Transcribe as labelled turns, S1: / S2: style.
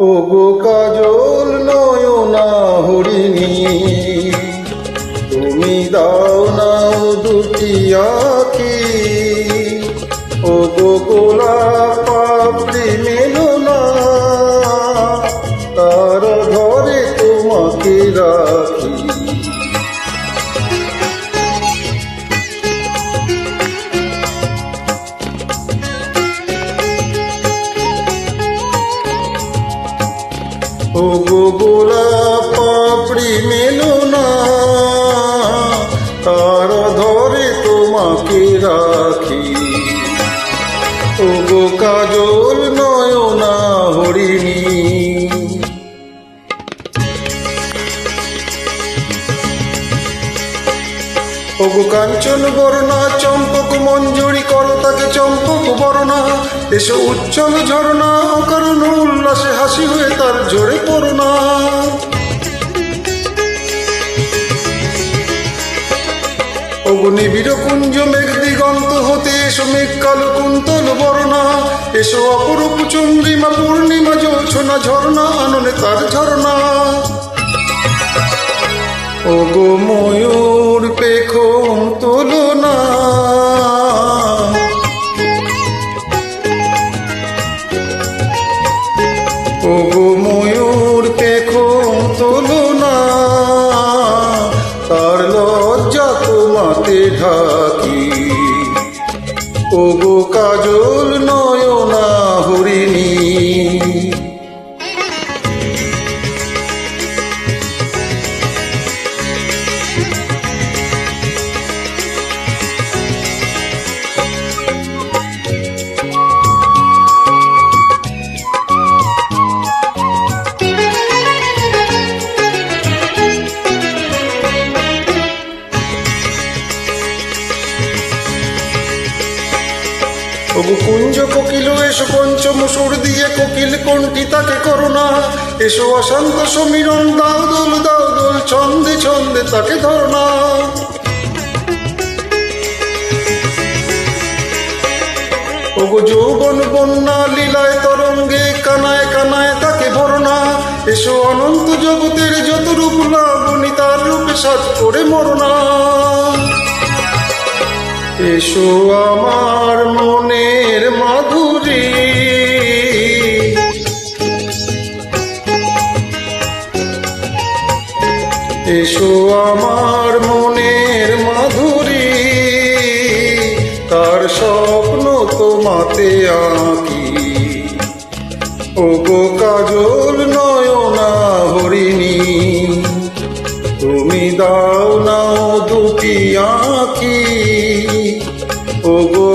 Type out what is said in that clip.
S1: ও কাজল নয়না হরিণী তুমি দাও নাও দুটি আখি ও গো পাপড়ি মেলো না। তার ধরে তোমাকে রাখি। ও গো কাজল নয়না হরিণী। ওগো কাঞ্চন বর্ণা, চম্পক মঞ্জুরি করো তাকে চম্পক বর্ণা। এসো উচ্ছল ঝরনা, অকারণ উল্লাসে হাসি হয়ে তার ঝরে পড়না ওগো নিবিড় কুঞ্জ মেঘ দিগন্ত হতে এসো মেঘ কালো কুন্তল বর্ণা। এসো অপরূপ চন্দ্রিমা পূর্ণিমা জোছনা ঝর্ণা আননে তার ঝর্ণা ওগো ময়ূর তোমাতে ঢাকি ওগো কাজল নয়না তবু কুঞ্জ কোকিল, এসো পঞ্চম সুর দিয়ে কোকিল কোনটি তাকে করোনা এসো অশান্ত সমীরণ, দাও দোল দাও দোল, ছন্দে ছন্দে তাকে ধরনা ওগো যৌবন বন্যা, লীলায় তরঙ্গে, কানায় কানায় তাকে ভরনা এসো অনন্ত জগতের যত রূপ লাবণী, তার রূপে সাজ করে মরনা এসো আমার মনের মাধুরী। এসো আমার মনের মাধুরী। তার স্বপ্ন তোমাতে আঁকি? ও গো কাজল নয়না হরিণী, তুমি দাও নাও দুটি আঁকি। ও গো